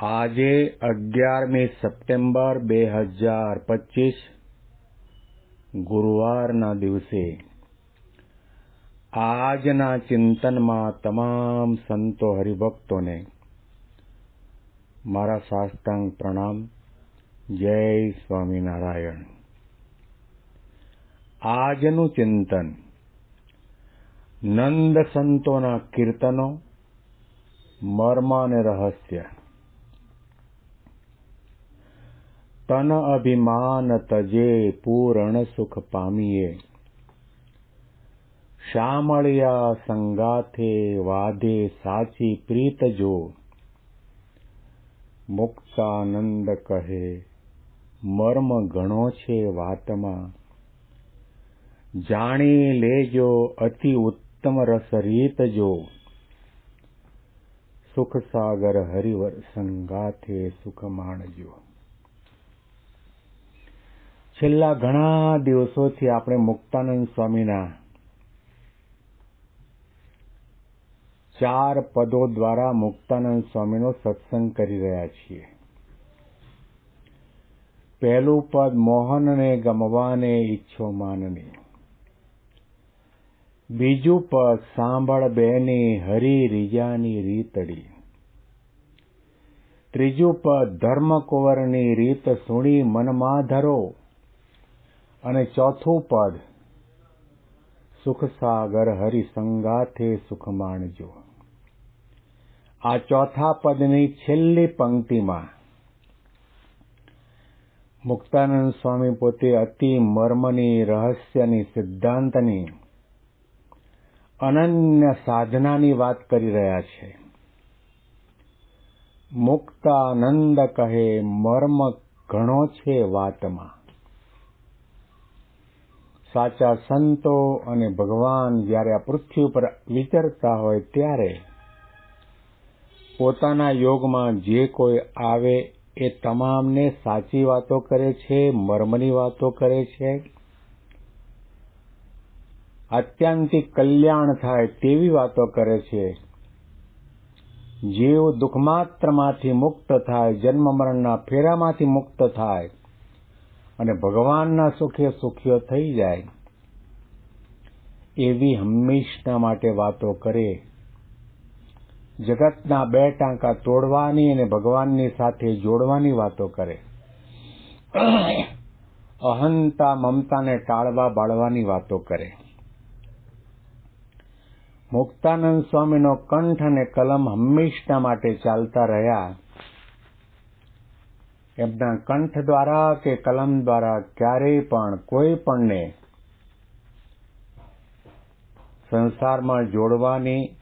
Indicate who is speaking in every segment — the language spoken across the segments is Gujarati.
Speaker 1: આજે અગિયારમી સપ્ટેમ્બર બે હજાર પચીસ, ગુરુવારના દિવસે. આજના ચિંતનમાં તમામ સંતો હરિભક્તોને મારા સાષ્ટાંગ પ્રણામ. જય સ્વામિનારાયણ. આજનું ચિંતન નંદ સંતોના કીર્તનો, મર્મ અને રહસ્ય. તન અભિમાન તજે પૂરણ સુખ પામીએ. શામળિયા સંગાથે વાધે સાચી પ્રીત જો. મુક્તાનંદ કહે, મર્મ ઘણો છે વાતમાં. જાણી લેજો અતિ ઉત્તમ રસ રીત જો. સુખસાગર હરિવર સંગાથે સુખ માણજો છેલ્લા ઘણા દિવસોથી આપણે મુક્તાનંદ સ્વામીના ચાર પદો દ્વારા મુક્તાનંદ સ્વામીનો સત્સંગ કરી રહ્યા છીએ. પહેલું પદ, મોહનને ગમવાને ઈચ્છો માનને. બીજું પદ, સાંભળ બેની હરી રીજાની રીતડી. ત્રીજું પદ, ધર્મકુંવરની રીત સુણી મનમાં ધરો. અને ચોથું પદ સુખ સાગર હરિસંગાથે સુખ માણજો. આ ચોથા પદની છેલ્લી પંક્તિમાં મુક્તાનંદ સ્વામી પોતે અતિ મર્મની રહસ્યની સિદ્ધાંતની અનન્ય સાધનાની વાત કરી રહ્યા છે. મુક્તાનંદ કહે, મર્મ ઘણો છે વાતમાં. સાચા સંતો અને ભગવાન જ્યારે આ પૃથ્વી ઉપર વિચરતા હોય ત્યારે પોતાના યોગમાં જે કોઈ આવે એ તમામને સાચી વાતો કરે છે, મર્મની વાતો કરે છે. અત્યંતિક કલ્યાણ થાય તેવી વાતો કરે છે. જીવ દુઃખમાત્રમાંથી મુક્ત થાય, જન્મ મરણના ફેરામાંથી મુક્ત થાય અને ભગવાનના સુખે સુખ્યો થઈ જાય, એવી હંમેશના માટે વાતો કરે. જગતના બે ટાંકા તોડવાની અને ભગવાનની સાથે જોડવાની વાતો કરે. અહંતા મમતાને ટાળવા બાળવાની વાતો કરે. મુક્તાનંદ સ્વામીનો કંઠ અને કલમ હંમેશના માટે ચાલતા રહ્યા. એમના કંઠ દ્વારા કે કલમ દ્વારા ક્યારેય પણ કોઈ પણને સંસારમાં જોડવાની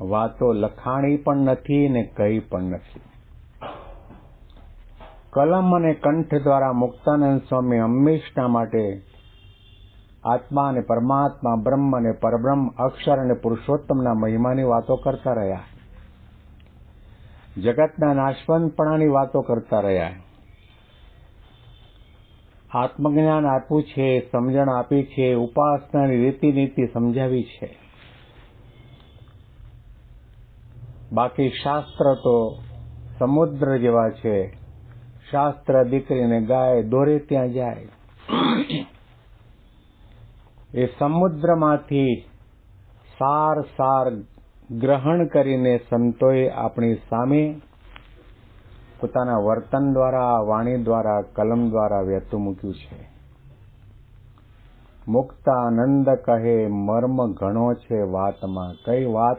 Speaker 1: વાતો લખાણી પણ નથી ને કહી પણ નથી. કલમ અને કંઠ દ્વારા મુક્તાનંદ સ્વામી હંમેશના માટે આત્મા અને પરમાત્મા, બ્રહ્મ અને પરબ્રહ્મ, અક્ષર અને પુરુષોત્તમના મહિમાની વાતો કરતા રહ્યા. જગતના નાશવંતપણાની વાતો કરતા રહ્યા. આત્મજ્ઞાન આપ્યું છે, સમજણ આપી છે, ઉપાસનાની રીતિ નીતિ સમજાવી છે. બાકી શાસ્ત્ર તો સમુદ્ર જેવા છે. શાસ્ત્ર દીકરીને ગાય દોરે ત્યાં જાય. એ સમુદ્રમાંથી સાર સાર ગ્રહણ કરીને સંતોએ આપણી સામે પોતાના વર્તન દ્વારા, વાણી દ્વારા, કલમ દ્વારા વહેતું મૂક્યું છે. મુક્તાનંદ કહે, મર્મ ઘણો છે વાતમાં. કઈ વાત?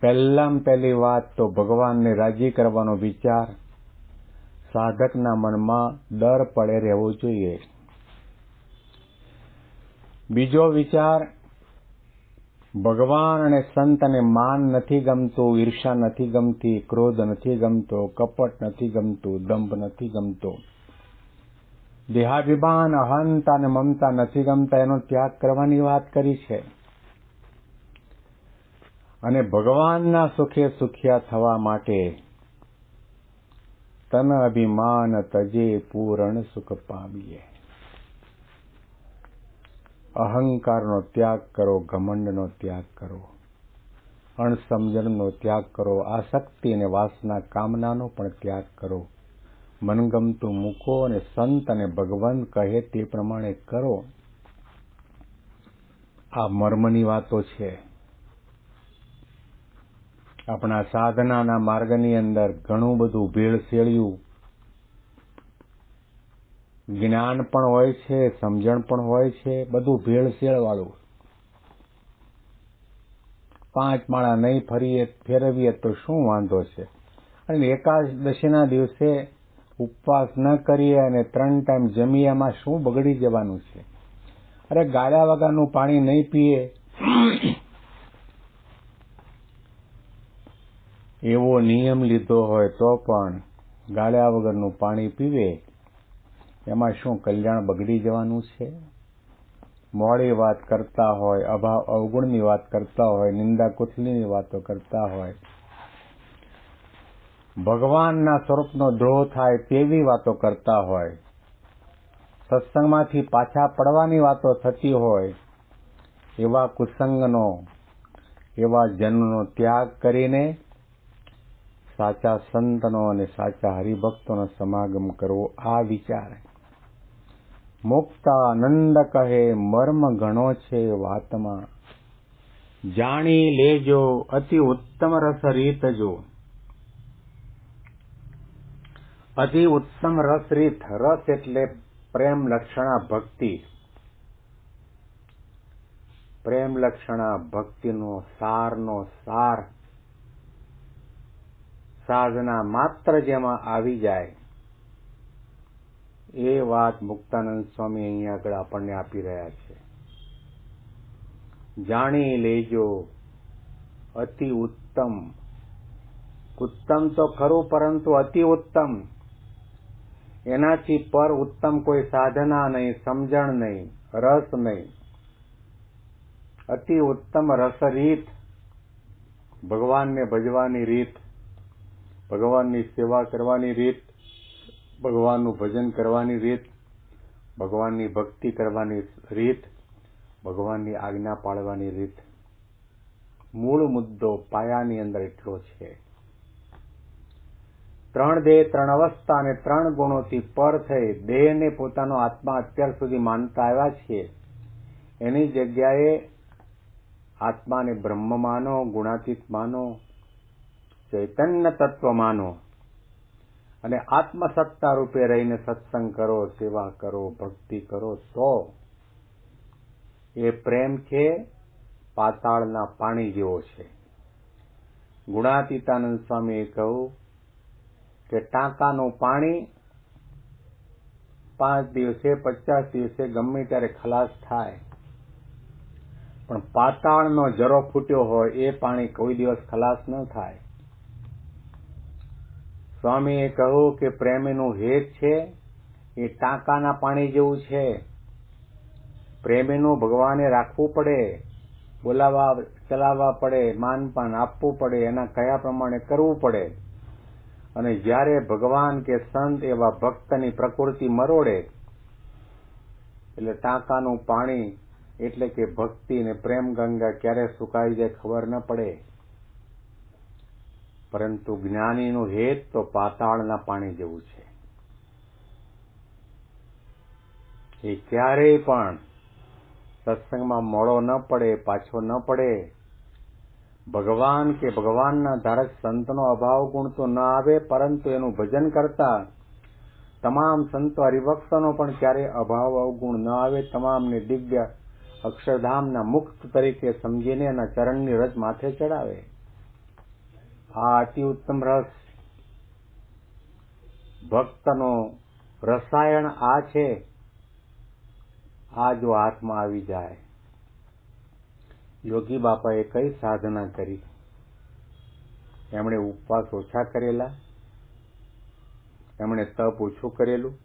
Speaker 1: પહેલામાં પહેલી વાત તો ભગવાનને રાજી કરવાનો વિચાર. સાધકના મનમાં ડર પડે રહેવો જોઈએ. બીજો વિચાર ભગવાન અને સંતને માન નથી ગમતું ઈર્ષા નથી ગમતી, ક્રોધ નથી ગમતો, કપટ નથી ગમતું, દંભ નથી ગમતો. દેહાભિમાન, અહંતા અને મમતા નથી ગમતા, એનો ત્યાગ કરવાની વાત કરી છે. અને ભગવાનના સુખે સુખિયા થવા માટે તન અભિમાન તજે પૂરણ સુખ પામીએ. અહંકારનો ત્યાગ કરો, ઘમંડનો ત્યાગ કરો. અણસમજણનો ત્યાગ કરો, આસક્તિ અને વાસના કામનાનો પણ ત્યાગ કરો. મનગમતું મૂકો અને સંત અને ભગવાન કહે તે પ્રમાણે કરો. આ મર્મની વાતો છે. આપણા સાધનાના માર્ગની અંદર ઘણું બધું ભેળસેળ્યું જ્ઞાન પણ હોય છે, સમજણ પણ હોય છે, બધું ભેળસેળ વાળું પાંચ માળા નહીં ફરીએ, ફેરવીએ તો શું વાંધો છે? અને એકાદશીના દિવસે ઉપવાસ ન કરીએ અને ત્રણ ટાઈમ જમીએ શું બગડી જવાનું છે? અરે ગાળ્યા વગરનું પાણી નહીં પીએ. એવો નિયમ લીધો હોય તો પણ ગાળ્યા વગરનું પાણી પીવે. એમાં શું કલ્યાણ બગડી જવાનું છે? મોડી વાત કરતા હોય, અભાવ અવગુણની વાત કરતા હોય, નિંદા કુથલીની વાતો કરતા હોય. ભગવાનના સ્વરૂપનો દ્રોહ થાય તેવી વાતો કરતા હોય. સત્સંગમાંથી પાછા પડવાની વાતો થતી હોય, એવા કુસંગનો, એવા જન્મનો ત્યાગ કરીને સાચા સંતનો અને સાચા હરિભક્તોનો સમાગમ કરવો આ વિચાર. મુક્તાનંદ કહે, મર્મ ઘણો છે વાતમાં. જાણી લેજો અતિ ઉત્તમ રસ રીત જો. અતિ ઉત્તમ રસ રીત, રસ એટલે પ્રેમ લક્ષણા ભક્તિ. પ્રેમ લક્ષણા ભક્તિનો સારનો સાર. સાધના માત્ર જેમાં આવી જાય. એ વાત મુક્તાનંદ સ્વામી અહીંયા આગળ આપણને આપી રહ્યા છે. જાણી લેજો, અતિ ઉત્તમ. ઉત્તમ તો ખરું, પરંતુ અતિ ઉત્તમ. એનાથી પર ઉત્તમ કોઈ સાધના નહીં, સમજણ નહીં, રસ નહીં. અતિ ઉત્તમ રસ રીત ભગવાનને ભજવાની રીત, ભગવાનની સેવા કરવાની રીત. ભગવાનનું ભજન કરવાની રીત, ભગવાનની ભક્તિ કરવાની રીત, ભગવાનની આજ્ઞા પાળવાની રીત. મૂળ મુદ્દો પાયાની અંદર એટલો છે. ત્રણ દેહ, ત્રણ અવસ્થા અને ત્રણ ગુણોથી પર થઈ દેહને પોતાનો આત્મા અત્યાર સુધી માનતા આવ્યા છીએ. એની જગ્યાએ આત્માને બ્રહ્મ માનો, ગુણાતીત માનો, ચૈતન્ય તત્વ માનો અને આત્મસત્તા રૂપે રહીને સત્સંગ કરો, સેવા કરો, ભક્તિ કરો, તો એ પ્રેમ છે પાતાળના પાણી જેવો છે. ગુણાતીતાનંદ સ્વામીએ કહ્યું કે ટાંકાનું પાણી પાંચ દિવસે, પચાસ દિવસે ગમે ત્યારે ખલાસ થાય. પણ પાતાળનો જરો ફૂટ્યો હોય, એ પાણી કોઈ દિવસ ખલાસ ન થાય. સ્વામીએ કહ્યું કે પ્રેમીનું હેત છે, એ ટાંકાના પાણી જેવું છે. પ્રેમીનું ભગવાને રાખવું પડે, બોલાવા, ચલાવવા પડે, માનપાન આપવું પડે, એના કયા પ્રમાણે કરવું પડે? અને જ્યારે ભગવાન કે સંત એવા ભક્તની પ્રકૃતિ મરોડે, એટલે ટાંકાનું પાણી એટલે કે ભક્તિ ને પ્રેમ ગંગા ક્યારે સુકાઈ જાય ખબર ન પડે. પરંતુ જ્ઞાનીનું હેત તો પાતાળના પાણી જેવું છે. એ ક્યારેય પણ સત્સંગમાં મોડો ન પડે, પાછો ન પડે. ભગવાન કે ભગવાનના ધારક સંતનો અભાવ ગુણ તો ન આવે, પરંતુ એનું ભજન કરતા તમામ સંતો હરિભક્તોનો પણ ક્યારે અભાવ અવગુણ ન આવે, તમામને દિવ્ય અક્ષરધામના મુક્ત તરીકે સમજીને એના ચરણની રજ માથે ચડાવે. આ અતિ ઉત્તમ રસ. ભક્તનો રસાયણ આ છે, આ જો હાથમાં આવી જાય. યોગી બાપાએ કઈ સાધના કરી? એમણે ઉપવાસ ઓછા કરેલા? એમણે તપ ઓછું કરેલું?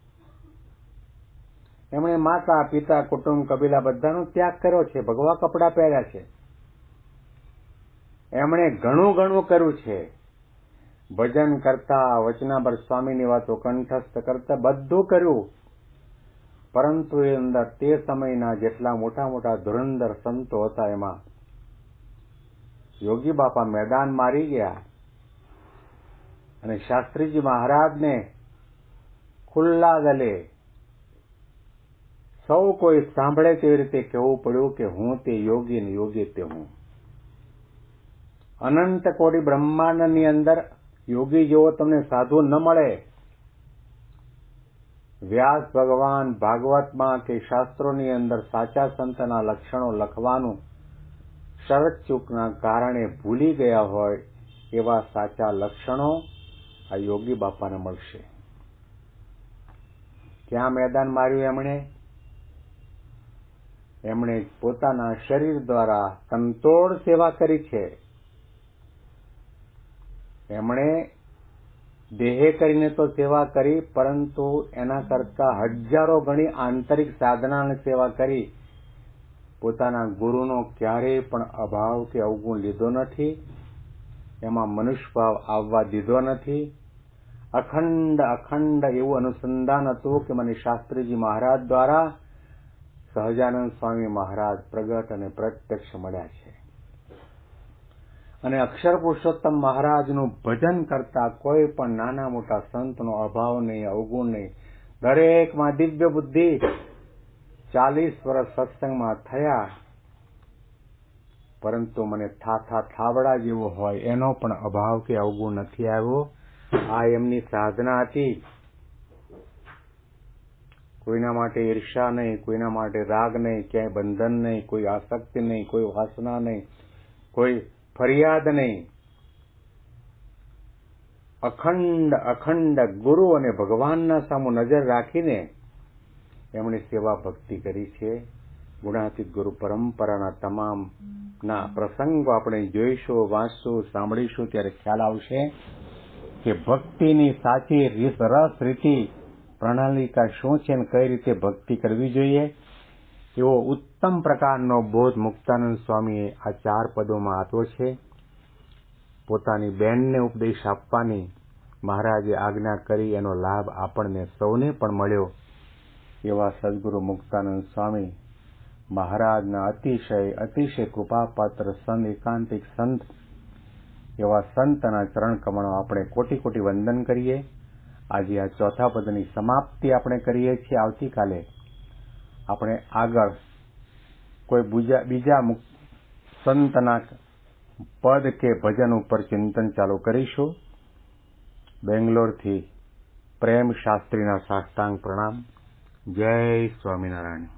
Speaker 1: એમણે માતા, પિતા, કુટુંબ, કબીલા બધાનો ત્યાગ કર્યો છે, ભગવા કપડા પહેર્યા છે. એમણે ઘણું ઘણું કર્યું છે. ભજન કરતા, વચનાભર સ્વામીની વાતો કંઠસ્થ કરતા બધું કર્યું. પરંતુ એ અંદર તે સમયના જેટલા મોટા મોટા ધુરંધર સંતો હતા એમાં. યોગી બાપા મેદાન મારી ગયા. અને શાસ્ત્રીજી મહારાજને ખુલ્લા ગલે સૌ કોઈ સાંભળે તેવી રીતે કહેવું પડ્યું કે હું તે યોગી ને યોગી તે હું. અનંત કોટી બ્રહ્માંડની અંદર યોગી જેવો તમને સાધુ ન મળે. વ્યાસ ભગવાન ભાગવતમાં કે શાસ્ત્રોની અંદર સાચા સંતના લક્ષણો લખવાનું શરત ચૂકના કારણે ભૂલી ગયા હોય એવા સાચા લક્ષણો આ યોગી બાપાને મળશે. ક્યાં મેદાન માર્યું એમણે? એમણે પોતાના શરીર દ્વારા સંતોળ સેવા કરી છે. એમણે દેહે કરીને તો સેવા કરી, પરંતુ એના કરતા હજારો ગણી આંતરિક સાધનાની સેવા કરી. પોતાના ગુરુનો ક્યારેય પણ અભાવ કે અવગુણ લીધો નથી. એમાં મનુષ્યભાવ આવવા દીધો નથી. અખંડ અખંડ એવું અનુસંધાન હતું કે મને શાસ્ત્રીજી મહારાજ દ્વારા સહજાનંદ સ્વામી મહારાજ પ્રગટ અને પ્રત્યક્ષ મળ્યા છે. અને અક્ષર પુરુષોત્તમ મહારાજનું ભજન કરતા કોઈ પણ નાના મોટા સંતનો અભાવ નહીં, અવગુણ નહીં. દરેકમાં દિવ્ય બુદ્ધિ. ચાલીસ વર્ષ સત્સંગમાં થયા. પરંતુ મને થાથા થાવડા જેવો હોય, એનો પણ અભાવ કે અવગુણ નથી આવ્યો. આ એમની સાધના હતી. કોઈના માટે ઈર્ષા નહીં, કોઈના માટે રાગ નહીં, ક્યાંય બંધન નહીં, કોઈ આસક્તિ નહીં, કોઈ વાસના નહીં. કોઈ ફરિયાદ નહીં. અખંડ અખંડ ગુરુ અને ભગવાનના સામુ નજર રાખીને એમણે સેવા ભક્તિ કરી છે. ગુણાતીત ગુરુ પરંપરાના તમામ ના પ્રસંગો આપણે જોઈશું, વાંચશું, સાંભળીશું, ત્યારે ખ્યાલ આવશે કે ભક્તિની સાચી રસ, રીતિ, પ્રણાલિકા શું છે અને કઈ રીતે ભક્તિ કરવી જોઈએ. એવો ઉત્તમ પ્રકારનો બોધ મુક્તાનંદ સ્વામીએ આ ચાર પદોમાં આપ્યો છે. પોતાની બેનને ઉપદેશ આપવાની મહારાજે આજ્ઞા કરી, એનો લાભ આપણને સૌને પણ મળ્યો. એવા સદગુરુ મુક્તાનંદ સ્વામી મહારાજના અતિશય અતિશય કૃપાપાત્ર સંત, એકાંતિક સંત, એવા સંતના ચરણ કમળો આપણે કોટી કોટી વંદન કરીએ. આજે આ ચોથા પદની સમાપ્તિ આપણે કરીએ છીએ. આવતીકાલે આપણે આગળ કોઈ બીજા સંતના પદ કે ભજન ઉપર ચિંતન ચાલુ કરીશું. બેંગ્લોરથી પ્રેમ શાસ્ત્રીના સાષ્ટાંગ પ્રણામ. જય સ્વામિનારાયણ.